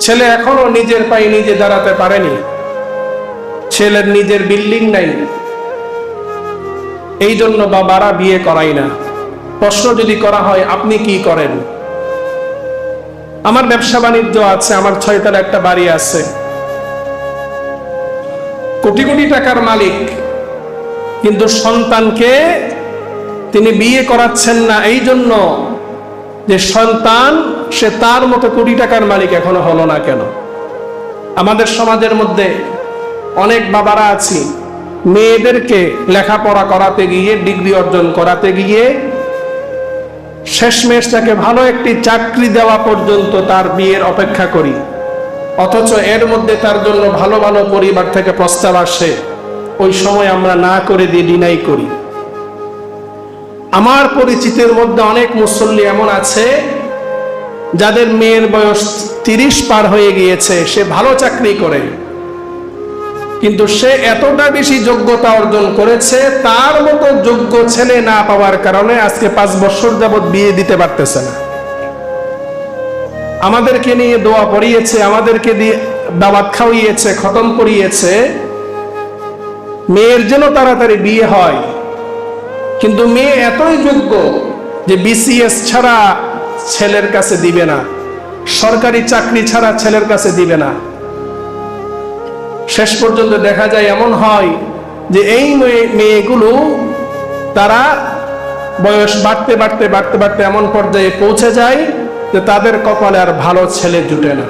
ছেলে এখনও নিজের পায়ে নিজে দাঁড়াতে পারেনি। ছেলের নিজের বিল্ডিং নাই। এই জন্য বাবারা বিয়ে করাই না। প্রশ্ন যদি করা হয়, আপনি কি করেন? আমার ব্যবসা বাণিজ্য আছে, আমার ছয়তলা একটা বাড়ি আছে। কোটি কোটি টাকার মালিক, কিন্তু সন্তানকে তিনি বিয়ে করাচ্ছেন না, এই জন্য যে সন্তান, সে তার মতো কোটি টাকার মালিক এখনও হলো না কেন? আমাদের সমাজের মধ্যে অনেক বাবারা আছি, মেয়েদেরকে লেখাপড়া করাতে গিয়ে, ডিগ্রি অর্জন করাতে গিয়ে, শেষমেশ তাকে ভালো একটি চাকরি দেওয়া পর্যন্ত তার বিয়ের অপেক্ষা করি। অথচ এর মধ্যে তার জন্য ভালো ভালো পরিবার থেকে প্রস্তাব আসে, ওই সময় আমরা না করে দিয়ে ডিনাই করি। আমার পরিচিতের মধ্যে অনেক মুসল্লি এমন আছে, যাদের মেয়ের বয়স তিরিশ পার হয়ে গিয়েছে, সে ভালো চাকরি করে। কিন্তু সে এতটা বেশি যোগ্যতা অর্জন করেছে, তার মতো যোগ্য ছেলে না পাওয়ার কারণে আজকে পাঁচ বছর যাবৎ বিয়ে দিতে পারতেছে না। আমাদেরকে নিয়ে দোয়া পড়িয়েছে, আমাদেরকে দিয়ে দাওয়াত খাওয়িয়েছে, খতম করিয়েছে। মেয়ের যেন তাড়াতাড়ি বিয়ে হয় কিন্তু মেয়ে এতই যোগ্য যে বিসিএস ছাড়া ছেলের কাছে দিবে না। সরকারি চাকরি ছাড়া ছেলের কাছে দিবে না। শেষ পর্যন্ত দেখা যায় এমন হয় যে এই মেয়ে- মেয়েগুলো তারা বয়স বাড়তে বাড়তে বাড়তে বাড়তে এমন পর্যায়ে পৌঁছে যায় যে তাদের কপালে আর ভালো ছেলে জুটে না।